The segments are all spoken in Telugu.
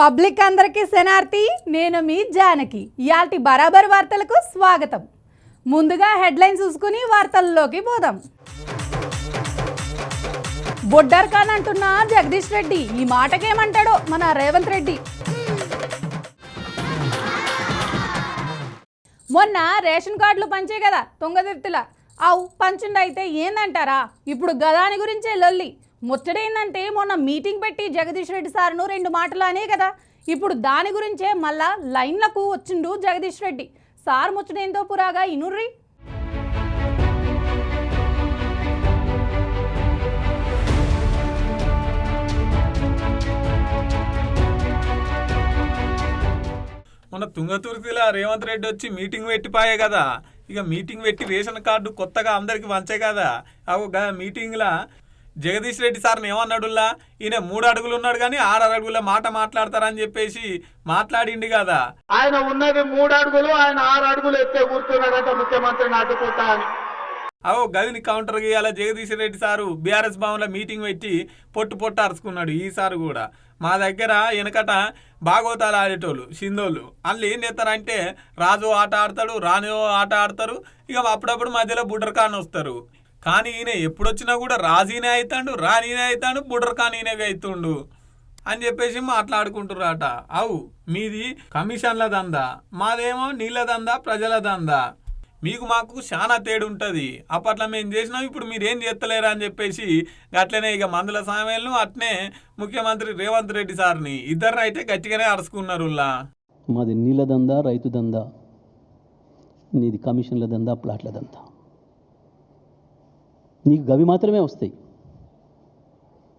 పబ్లిక్ అందరికీ శనార్థి నేను మీ జానకి. ఇయాల్టి బరాబర్ వార్తలకు స్వాగతం. ముందుగా హెడ్లైన్ చూసుకుని వార్తల్లోకి పోదాం. బొడ్డర్ ఖాన్ అంటున్న జగదీష్ రెడ్డి. ఈ మాటకేమంటాడో మన రేవంత్ రెడ్డి. మొన్న రేషన్ కార్డులు పంచే కదా తొంగదిర్తిలా అవు పంచుండైతే ఏందంటారా? ఇప్పుడు గదాని గురించే లొల్లి. ముచ్చడేందంటే మొన్న మీటింగ్ పెట్టి జగదీష్ రెడ్డి సార్ను రెండు మాటలు అనే కదా. ఇప్పుడు దాని గురించే మళ్ళా లైన్లకు వచ్చిండు జగదీష్ రెడ్డి. సార్ ముచ్చటేందో పురాగా ఇనుర్రి. మొన్న తుంగతుర్తిలో రేవంత్ రెడ్డి వచ్చి మీటింగ్ పెట్టిపోయే కదా. ఇక మీటింగ్ పెట్టి రేషన్ కార్డు కొత్తగా అందరికి వంచే కదా. అవు గా మీటింగ్లా జగదీష్ రెడ్డి సార్ని ఏమన్నాడులా ఈయన మూడు అడుగులు ఉన్నాడు కానీ ఆరు అడుగుల మాట మాట్లాడతారని చెప్పేసి మాట్లాడిండు కదా. ఆయన ఉన్నది మూడు అడుగులు ఆయన ఆరు అడుగులు ఎత్తే కూర్చున్నాడట ముఖ్యమంత్రిని అడ్డుకుంటా అని. అవో గదిని కౌంటర్ గీయాల జగదీష్ రెడ్డి సారు బీఆర్ఎస్ భవన్లో మీటింగ్ పెట్టి పొట్టు పొట్టు అరుచుకున్నాడు ఈసారి కూడా. మా దగ్గర వెనకట బాగోతాలు ఆడేటోళ్ళు సింధోళ్ళు. అందులో ఏం చేస్తారంటే రాజు ఆట ఆడతాడు రాణి ఆట ఆడతారు ఇక అప్పుడప్పుడు మధ్యలో బుడ్డర్ ఖాన్ వస్తారు కానీ ఈయన ఎప్పుడొచ్చినా కూడా రాజీనే అవుతాడు రాణినే అవుతాడు బుడర్ ఖాన్ అవుతుండు అని చెప్పేసి మాట్లాడుకుంటున్నారట అవు మీది కమిషన్ల దందా మాదేమో నీళ్ళ దందా ప్రజల దందా. మీకు మాకు చాలా తేడు ఉంటుంది అప్పట్లో మేము చేసినాం ఇప్పుడు మీరు ఏం చేస్తలేరా అని చెప్పేసి అట్లనే ఇక మందుల సామెలను అట్నే ముఖ్యమంత్రి రేవంత్ రెడ్డి సార్ని ఇద్దరు అయితే గట్టిగానే అరుచుకున్నారు మాది నీళ్ళ దందా రైతు దందా. నీది కమిషన్ల దందా ప్లాట్ల దందా. నీకు గవి మాత్రమే వస్తాయి.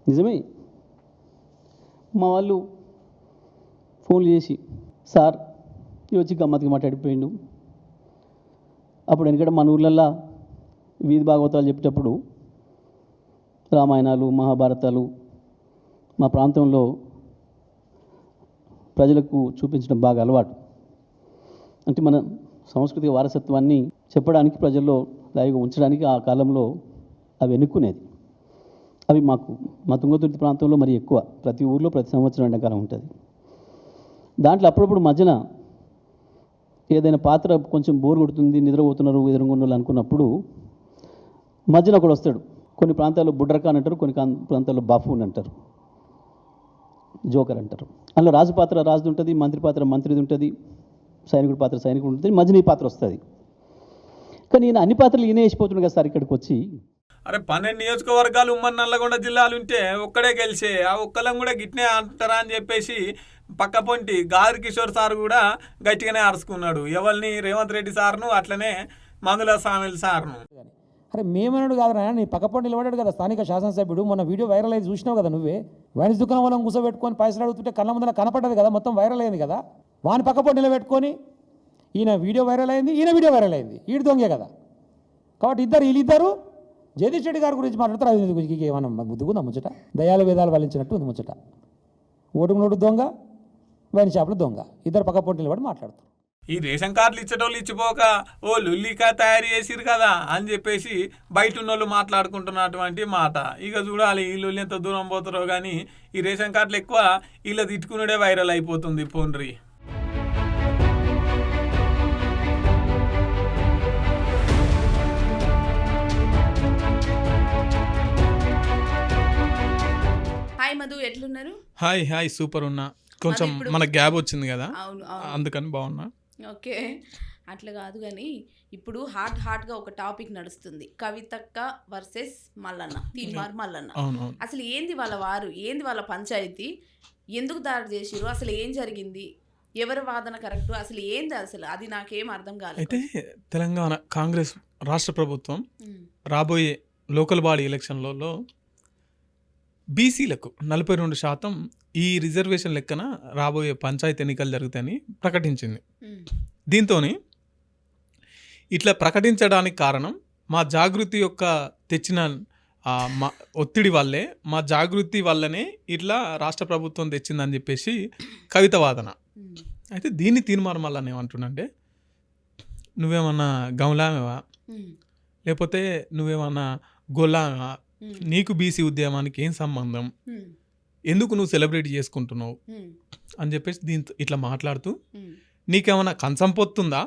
నిజమే? మా వాళ్ళు ఫోన్లు చేసి సార్ ఇది వచ్చి గమ్మత్తుగా మాట్లాడిపోయిండు. అప్పుడు ఎందుకంటే మన ఊర్లల్లో వీధి భాగవతాలు చెప్పేటప్పుడు రామాయణాలు మహాభారతాలు మా ప్రాంతంలో ప్రజలకు చూపించడం బాగా అలవాటు. అంటే మన సాంస్కృతిక వారసత్వాన్ని చెప్పడానికి ప్రజల్లో లైవ్గా ఉంచడానికి ఆ కాలంలో అవి ఎన్నుకునేది. అవి మాకు మా తుంగతుర్తి ప్రాంతంలో మరి ఎక్కువ. ప్రతి ఊర్లో ప్రతి సంవత్సరం ఎండాకాలం ఉంటుంది. దాంట్లో అప్పుడప్పుడు మధ్యన ఏదైనా పాత్ర కొంచెం బోర్ కొడుతుంది నిద్రపోతున్నారు ఎదురుగుండాలి అనుకున్నప్పుడు మధ్యన ఒకడు వస్తాడు. కొన్ని ప్రాంతాల్లో బుడ్రకాన్ అంటారు కొన్ని ప్రాంతాల్లో బాఫూన్ అంటారు. జోకర్ అంటారు. అందులో రాజు పాత్ర రాజుది ఉంటుంది మంత్రి పాత్ర మంత్రిది ఉంటుంది సైనికుడి పాత్ర సైనికుడు ఉంటుంది మధ్యన ఈ పాత్ర వస్తుంది. కానీ ఈయన అన్ని పాత్రలు ఈయన వేసిపోతున్నాడు కదా సార్ ఇక్కడికి వచ్చి అరే పన్నెండు నియోజకవర్గాలు ఉమ్మడి నల్లగొండ జిల్లాలు ఉంటే ఒక్కడే గెలిచే ఆ ఒక్కలం కూడా గిట్నే అంటారా అని చెప్పేసి పక్క పొంటి గారి కిషోర్ సార్ కూడా గట్టిగానే అరుచుకున్నాడు ఎవరిని? రేవంత్ రెడ్డి సార్ను అట్లనే మందుల సామిల్ సార్ను. అరే మేమన్నాడు కాదురా నీ పక్కపొంటి నిలబడ్డాడు కదా స్థానిక శాసనసభ్యుడు. మొన్న వీడియో వైరల్ అయింది చూసినావు కదా నువ్వే? వైన్స్ దుకాణం వల్ల కూర్చోబెట్టుకొని పైసలు అడుగుతుంటే కళ్ళ ముందర కనపడ్డది కదా మొత్తం వైరల్ అయింది కదా? వాని పక్కపొంటి నిలబెట్టుకొని ఈయన వీడియో వైరల్ అయింది ఈయన వీడియో వైరల్ అయింది. ఈడు దొంగే కదా. కాబట్టి ఇద్దరు వీళ్ళిద్దరు జగదీష్ రెడ్డి గారి గురించి మాట్లాడతారు అది ఎందుకు? ఏమన్నా ముద్దుకుందా ముచ్చట? దయాల వేదాలు వలించినట్టు ఉంది ముచ్చట. ఓటుకు నోటు దొంగ వైన్ షాపులు దొంగ. ఇద్దరు పక్క నిలబడి మాట్లాడుతారు ఈ రేషన్ కార్డులు ఇచ్చేటోళ్ళు ఇచ్చిపోక ఓ లుల్లికా తయారు చేసిరు కదా అని చెప్పేసి బయట ఉన్నోళ్ళు మాట్లాడుకుంటున్నటువంటి మాట. ఇక చూడాలి ఈ లుల్లి ఎంత దూరం పోతారో కానీ ఈ రేషన్ కార్డులు ఎక్కువ వీళ్ళ తిట్టుకునేడే వైరల్ అయిపోతుంది పోన్రి హాయ్ మధు ఎట్లున్నారు? హాయ్ హాయ్ సూపర్ ఉన్నా. కొంచెం మన గ్యాప్ వచ్చింది కదా? అవును అందుకని బాగున్నా. ఓకే. అట్లా కాదు కానీ ఇప్పుడు హాట్ హాట్గా ఒక టాపిక్ నడుస్తుంది. కవితక్క వర్సెస్ మల్లన్న తీన్మార్ మల్లన్న. అసలు ఏంది వాళ్ళ వారు? ఏంది వాళ్ళ పంచాయతీ? ఎందుకు దాడి చేసిరు అసలు ఏం జరిగింది? ఎవరి వాదన కరెక్ట్? అసలు ఏంది అసలు? అది నాకేం అర్థం కాలేదు. అయితే తెలంగాణ కాంగ్రెస్ రాష్ట్ర ప్రభుత్వం రాబోయే లోకల్ బాడీ ఎలక్షన్లలో బీసీలకు నలభై రెండు శాతం ఈ రిజర్వేషన్ లెక్కన రాబోయే పంచాయతీ ఎన్నికలు జరుగుతాయని ప్రకటించింది. ఉమ్, దీంతో ఇట్లా ప్రకటించడానికి కారణం మా జాగృతి యొక్క తెచ్చిన మా ఒత్తిడి వల్లే మా జాగృతి వల్లనే ఇట్లా రాష్ట్ర ప్రభుత్వం తెచ్చిందని చెప్పేసి కవిత వాదన. ఉమ్, అయితే దీన్ని తీర్మానం వల్ల ఏమంటున్నంటే నువ్వేమన్నా గమలామేవా ఉమ్, లేకపోతే నువ్వేమన్నా గొల్లామేవా? నీకు బీసీ ఉద్యమానికి ఏం సంబంధం? ఉమ్, ఎందుకు నువ్వు సెలబ్రేట్ చేసుకుంటున్నావు? ఉమ్, అని చెప్పేసి దీంతో ఇట్లా మాట్లాడుతూ నీకేమైనా కంచం పొత్తుందా.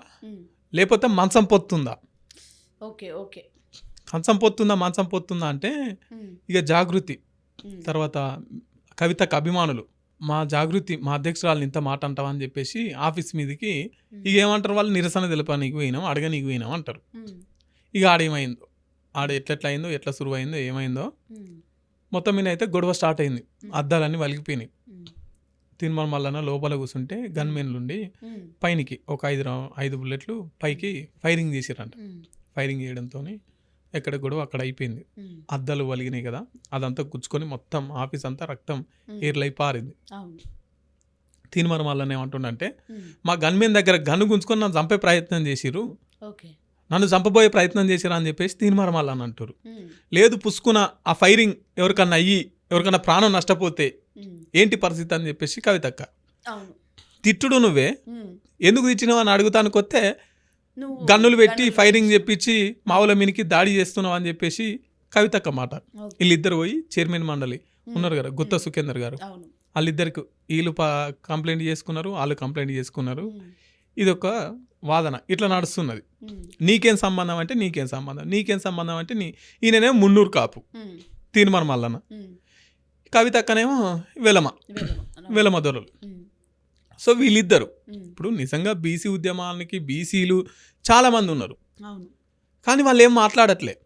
లేకపోతే మంచం పొత్తుందా? Okay okay. కంచం పొత్తుందా మంచం పొత్తుందా అంటే ఇక జాగృతి. తర్వాత కవితకు అభిమానులు మా జాగృతి మా అధ్యక్షురాలు ఇంత మాట అంటావా అని చెప్పేసి ఆఫీస్ మీదకి ఇక ఏమంటారు వాళ్ళు? నిరసన తెలిపడానికి పోయినాం అడగనీకి పోయినాం అంటారు. ఇక ఆడేమైందో? ఆడ ఎట్లెట్లా అయిందో ఎట్లా సురువు అయిందో ఏమైందో మొత్తం మీద అయితే గొడవ స్టార్ట్ అయింది. అద్దాలన్నీ వలిగిపోయినాయి. తిరుమల మల్లన్న లోపల కూర్చుంటే గన్మెన్లు ఉండి ఉమ్, పైనకి ఒక ఐదు ఐదు బుల్లెట్లు పైకి ఫైరింగ్ చేసిరంట ఫైరింగ్ చేయడంతో ఎక్కడ గొడవ అక్కడ అయిపోయింది. అద్దాలు వలిగినాయి కదా అదంతా గుచ్చుకొని మొత్తం ఆఫీస్ అంతా రక్తం. ఏర్లై పారింది. తీన్మర మల్లన్న ఏమంటుండంటే మా గన్మెన్ దగ్గర గన్ను గుంజుకొని నన్ను చంపే ప్రయత్నం చేసిరు ఓకే. నన్ను చంపబోయే ప్రయత్నం చేసిరా అని చెప్పేసి తీన్మర మల్లన్న అంటారు. లేదు పుసుకున్న ఆ ఫైరింగ్ ఎవరికన్నా అయ్యి ఎవరికన్నా ప్రాణం నష్టపోతే ఏంటి పరిస్థితి అని చెప్పేసి కవితక్క. తిట్టుడు నువ్వే. ఎందుకు తిచ్చినావు అని అడుగుతాను కొత్తే నువ్వు గన్నులు పెట్టి ఫైరింగ్ చెప్పించి మావుల మీనికి దాడి చేస్తున్నావు అని చెప్పేసి కవితక్క మాట. వీళ్ళిద్దరు పోయి చైర్మన్ మండలి ఉన్నారు కదా గుత్త సుఖేందర్ గారు. వాళ్ళిద్దరికి వీళ్ళు ప- కంప్లైంట్ చేసుకున్నారు వాళ్ళు కంప్లైంట్ చేసుకున్నారు. ఇది ఒక వాదన. ఇట్లా నడుస్తున్నది. నీకేం సంబంధం అంటే నీకేం సంబంధం. నీకేం సంబంధం అంటే నీ ఈయననే మున్నూరు కాపు. తీర్మానం మల్లన్న. ఉమ్. కవితక్కనేమో వెలమ. వెలమ. దొరలు. సో వీళ్ళిద్దరు ఇప్పుడు నిజంగా బీసీ ఉద్యమానికి బీసీలు చాలామంది ఉన్నారు. కానీ వాళ్ళు ఏం మాట్లాడట్లే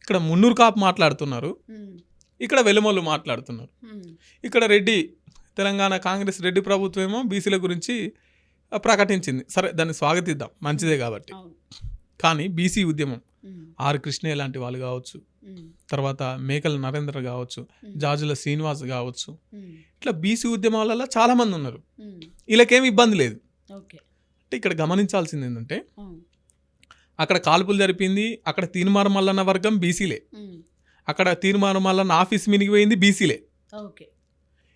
ఇక్కడ మున్నూరు కాపు మాట్లాడుతున్నారు. ఇక్కడ వెలుమోళ్ళు మాట్లాడుతున్నారు. ఇక్కడ రెడ్డి తెలంగాణ కాంగ్రెస్ రెడ్డి ప్రభుత్వం ఏమో బీసీల గురించి ప్రకటించింది. సరే దాన్ని స్వాగతిద్దాం. మంచిదే కాబట్టి. కానీ బీసీ ఉద్యమం ఆర్ కృష్ణయ్య లాంటి వాళ్ళు కావచ్చు తర్వాత మేకల నరేంద్ర కావచ్చు జాజుల శ్రీనివాస్ కావచ్చు ఇట్లా బీసీ ఉద్యమాలలో చాలామంది ఉన్నారు. ఉమ్, వీళ్ళకేం ఇబ్బంది లేదు. అంటే ఇక్కడ గమనించాల్సింది ఏంటంటే. అక్కడ కాల్పులు జరిపింది అక్కడ తీర్మాన మల్లన్న వర్గం బీసీలే. అక్కడ తీర్మాన మల్లన్న ఆఫీస్ మినిగి పోయింది బీసీలే. ఓకే.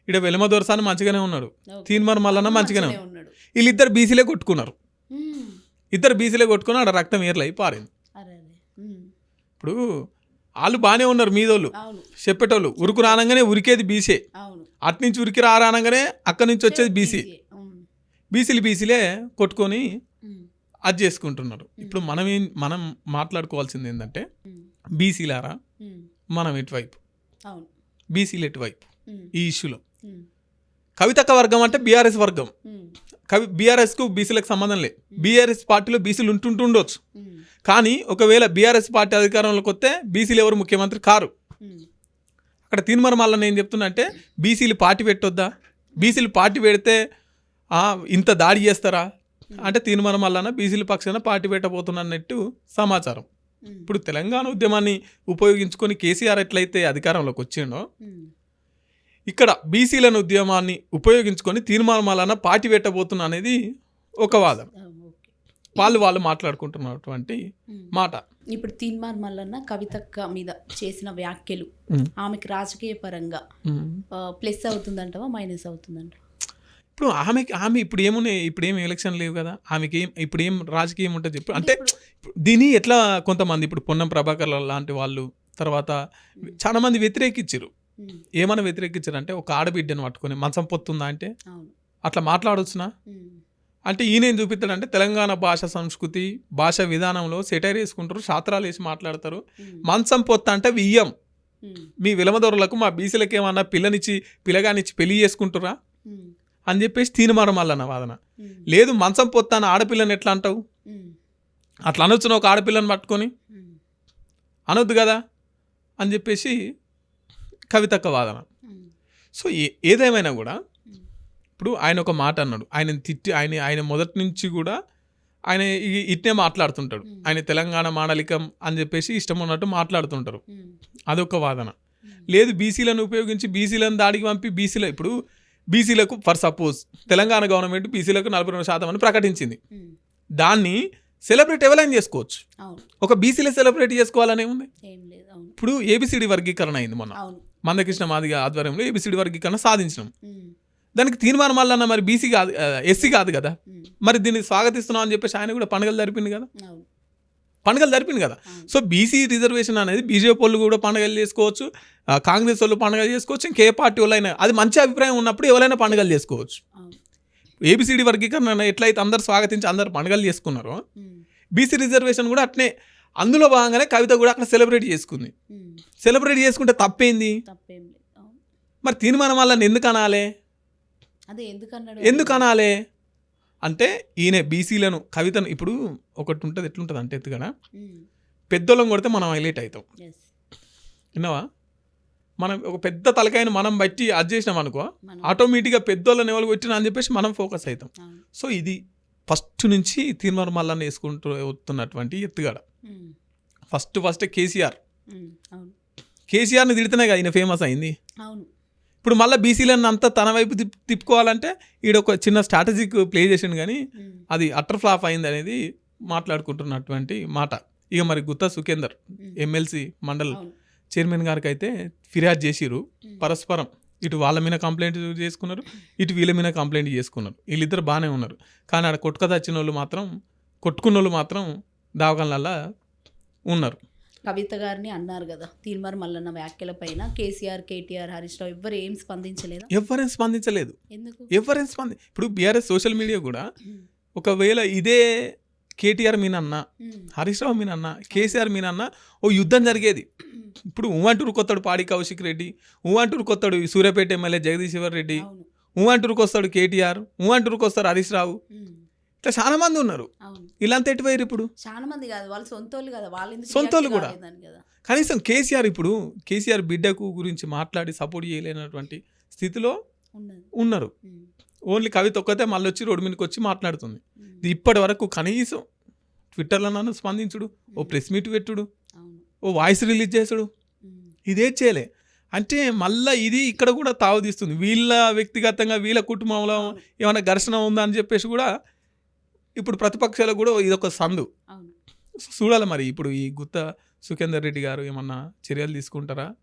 ఇక్కడ వెలమ దొరసాని మంచిగానే ఉన్నాడు. తీర్మాన మల్లన్న మంచిగానే ఉన్నాడు. వీళ్ళిద్దరు బీసీలే కొట్టుకున్నారు. ఇద్దరు బీసీలే కొట్టుకుని ఆడ రక్తం ఏర్లై పారింది. ఇప్పుడు వాళ్ళు బాగానే ఉన్నారు మీదోళ్ళు. చెప్పేటోళ్ళు ఉరుకు రానంగానే ఉరికేది బీసీ. అవును. అటు నుంచి ఉరికి రానంగానే అక్కడి నుంచి వచ్చేది బీసీ. బీసీలు బీసీలే కొట్టుకొని అది చేసుకుంటున్నారు. ఇప్పుడు మనం ఏం మనం మాట్లాడుకోవాల్సింది ఏంటంటే బీసీలారా మనం ఎటువైపు? బీసీలు ఎటువైపు? ఈ ఇష్యూలో. కవితక్క వర్గం అంటే బీఆర్ఎస్ వర్గం. ఉమ్, కవి బీఆర్ఎస్కు బీసీలకు సంబంధం లేదు బీఆర్ఎస్ పార్టీలో బీసీలు ఉంటుంటుండొచ్చు. కానీ ఒకవేళ బీఆర్ఎస్ పార్టీ అధికారంలోకి వస్తే బీసీలు ఎవరు ముఖ్యమంత్రి కారు. అక్కడ తీన్మర ఏం చెప్తున్నా అంటే బీసీలు పార్టీ పెట్టొద్దా? బీసీలు పార్టీ పెడితే ఇంత దాడి చేస్తారా? అంటే తీన్మర మల్లన్న బీసీల పక్షాన పార్టీ పెట్టబోతున్నట్టు సమాచారం. ఇప్పుడు తెలంగాణ ఉద్యమాన్ని ఉపయోగించుకొని కేసీఆర్ ఎట్లయితే అధికారంలోకి వచ్చిండో ఇక్కడ బీసీలను ఉద్యమాన్ని ఉపయోగించుకొని తీర్మానం మల్లన్న పార్టీ పెట్టబోతున్నా అనేది ఒక వాదన. వాళ్ళు వాళ్ళు మాట్లాడుకుంటున్నటువంటి. మాట. ఇప్పుడు తీన్మార్ మల్లన్న కవితక్క మీద చేసిన వ్యాఖ్యలు. ఆమెకి రాజకీయ పరంగా ప్లస్ అవుతుందంటవా మైనస్ అవుతుందంట ఇప్పుడు ఆమెకి ఆమె ఇప్పుడు ఏమున్నాయి ఇప్పుడు ఏం ఎలక్షన్ లేవు కదా ఆమెకి ఏం ఇప్పుడు ఏం రాజకీయం ఉంటుంది చెప్పు. అంటే దీన్ని ఎట్లా కొంతమంది ఇప్పుడు పొన్నం ప్రభాకర్ లాంటి వాళ్ళు తర్వాత చాలా మంది వ్యతిరేకించారు ఏమైనా వ్యతిరేకించారు అంటే ఒక ఆడబిడ్డను పట్టుకొని మంచం పొత్తుందా అంటే? అట్లా మాట్లాడొచ్చునా? అంటే ఈయన ఏం చూపిస్తాడంటే తెలంగాణ భాష సంస్కృతి భాష విధానంలో సెటైర్ వేసుకుంటారు శాస్త్రాలు వేసి మాట్లాడతారు. మంచం పొత్త అంటే వియ్యం. మీ విలమదొరలకు మా బీసీలకు ఏమన్నా పిల్లనిచ్చి పిల్లగానిచ్చి పెళ్ళి చేసుకుంటురా అని చెప్పేసి తీనుమారం మల్లన్న వాదన లేదు మంచం పొత్త అని ఆడపిల్లని ఎట్లా అంటావు? అట్లా అనొచ్చున ఒక ఆడపిల్లని పట్టుకొని? అనొద్దు కదా? అని చెప్పేసి కవితక్క వాదన సో ఏ ఏదేమైనా కూడా ఇప్పుడు ఆయన ఒక మాట అన్నాడు. ఆయన తిట్టి ఆయన ఆయన మొదటి నుంచి కూడా ఆయన ఇట్నే మాట్లాడుతుంటాడు. ఆయన తెలంగాణ మాడలికం అని చెప్పేసి ఇష్టం ఉన్నట్టు మాట్లాడుతుంటారు. అదొక వాదన. లేదు బీసీలను ఉపయోగించి బీసీలను దాడికి పంపి బీసీలో ఇప్పుడు బీసీలకు ఫర్ సపోజ్ తెలంగాణ గవర్నమెంట్ బీసీలకు నలభై రెండు శాతం అని ప్రకటించింది. దాన్ని సెలబ్రేట్ ఎవరైనా చేసుకోవచ్చు. ఒక బీసీలే సెలబ్రేట్ చేసుకోవాలనే ఉంది. ఇప్పుడు ఏబిసిడి వర్గీకరణ అయింది మొన్న. అవును. మందకృష్ణ మాదిగ ఆధ్వర్యంలో ఏబిసిడి వర్గీకరణ సాధించినాం. దానికి తీర్మానం వల్ల మరి బీసీ కాదు ఎస్సీ కాదు కదా. మరి దీన్ని స్వాగతిస్తున్నాం అని చెప్పేసి ఆయన కూడా పండుగలు జరిపింది కదా. పండుగలు జరిపింది కదా. సో బీసీ రిజర్వేషన్ అనేది బీజేపీ వాళ్ళు కూడా పండుగలు చేసుకోవచ్చు కాంగ్రెస్ వాళ్ళు పండుగలు చేసుకోవచ్చు ఇంకే పార్టీ వాళ్ళైనా అది మంచి అభిప్రాయం ఉన్నప్పుడు ఎవరైనా పండుగలు చేసుకోవచ్చు. ఏబిసిడి వర్గీకరణ ఎట్లయితే అందరు స్వాగతించి అందరు పండుగలు చేసుకున్నారో బీసీ రిజర్వేషన్ కూడా అట్నే అందులో భాగంగానే కవిత కూడా అక్కడ సెలబ్రేట్ చేసుకుంది. సెలబ్రేట్ చేసుకుంటే తప్పేంది? మరి తీర్మానం వల్ల ఎందుకు అనాలే? ఎందుకు అనాలే? అంటే ఈయన బీసీలను కవితను ఇప్పుడు ఒకటి ఉంటుంది ఎట్లుంటుంది అంటే ఎత్తుగడ? పెద్దోళ్ళం కొడితే మనం హైలైట్ అవుతాం. విన్నావా? మనం ఒక పెద్ద తలకాయను మనం బట్టి అది చేసినాం అనుకో ఆటోమేటిక్గా పెద్దోళ్ళని ఎవరు కొట్టినా అని చెప్పేసి మనం ఫోకస్ అవుతాం. సో ఇది ఫస్ట్ నుంచి తీర్మానం మల్లన్న వేసుకుంటూ వస్తున్నటువంటి ఎత్తుగడ. ఫస్ట్ ఫస్ట్ కేసీఆర్ కేసీఆర్ని తిడితేనే కదా ఈయన ఫేమస్ అయింది. అవును. ఇప్పుడు మళ్ళీ బీసీలను అంతా తన వైపు తిప్ తిప్పుకోవాలంటే ఈడ ఒక చిన్న స్ట్రాటజిక్ ప్లే చేసిండు కానీ ఉమ్, అది అటర్ ఫ్లాప్ అయింది అనేది మాట్లాడుకుంటున్నటువంటి మాట. ఇక మరి గుత్తా సుఖేందర్ ఎమ్మెల్సీ మండల్ అవును. చైర్మన్ గారికి అయితే ఫిర్యాదు చేసిరు ఉమ్, పరస్పరం ఇటు వాళ్ళ మీద కంప్లైంట్ చేసుకున్నారు ఇటు వీళ్ళ మీద కంప్లైంట్ చేసుకున్నారు. వీళ్ళిద్దరు బాగానే ఉన్నారు. కానీ ఆడ కొట్టుక తెచ్చిన వాళ్ళు మాత్రం కొట్టుకున్న వాళ్ళు మాత్రం దావకాలల్లా ఉన్నారు. కవిత గారిని అన్నారు కదా తీర్మార్ మల్లన్న వ్యాఖ్యల పైన కేసీఆర్ కేటీఆర్ హరీష్ రావు ఎవ్వరు ఏం స్పందించలేదా? ఎవరేం స్పందించలేదు. ఎందుకు? ఎవరేం స్పంది ఇప్పుడు బీఆర్ఎస్ సోషల్ మీడియా కూడా ఒకవేళ ఇదే కేటీఆర్ మీనన్నా హరీష్ రావు మీనన్నా కేసీఆర్ మీనన్నా ఓ యుద్ధం జరిగేది. ఇప్పుడు ఊవంటూరు కొత్తాడు పాడి కౌశిక్ రెడ్డి ఊవంటూరు కొత్తాడు సూర్యాపేట ఎమ్మెల్యే జగదీశ్వర్ రెడ్డి అవును. ఊవంటూరుకు వస్తాడు కేటీఆర్ ఊవంటూరుకు వస్తారు హరీష్ రావు. ఇట్లా చాలా మంది ఉన్నారు. ఇలాంటి ఎటువైరు ఇప్పుడు? చాలా మంది కాదు వాళ్ళు సొంతోళ్ళు కదా వాళ్ళు సొంతోళ్ళు కూడా. కనీసం కేసీఆర్ ఇప్పుడు కేసీఆర్ బిడ్డకు గురించి మాట్లాడి సపోర్ట్ చేయలేనటువంటి స్థితిలో ఉన్నారు. ఓన్లీ కవిత ఒక్కతే మళ్ళీ వచ్చి రోడ్డు మీదకి వచ్చి మాట్లాడుతుంది. ఇప్పటి వరకు కనీసం ట్విట్టర్లో నన్ను స్పందించుడు ఓ ప్రెస్ మీట్ పెట్టుడు ఓ వాయిస్ రిలీజ్ చేసుడు. ఇదే చేయలే. అంటే మళ్ళీ ఇది ఇక్కడ కూడా తావుదీస్తుంది వీళ్ళ వ్యక్తిగతంగా వీళ్ళ కుటుంబంలో ఏమైనా ఘర్షణ ఉందా అని చెప్పేసి కూడా ఇప్పుడు ప్రతిపక్షాలకు కూడా ఇదొక సందు. చూడాలి మరి. ఇప్పుడు ఈ గుత్త సుఖేందర్ రెడ్డి గారు ఏమన్నా చర్యలు తీసుకుంటారా.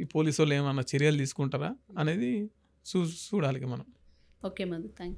ఈ పోలీసు వాళ్ళు ఏమన్నా చర్యలు తీసుకుంటారా? అనేది చూ చూడాలి మనం. Okay Madhu thank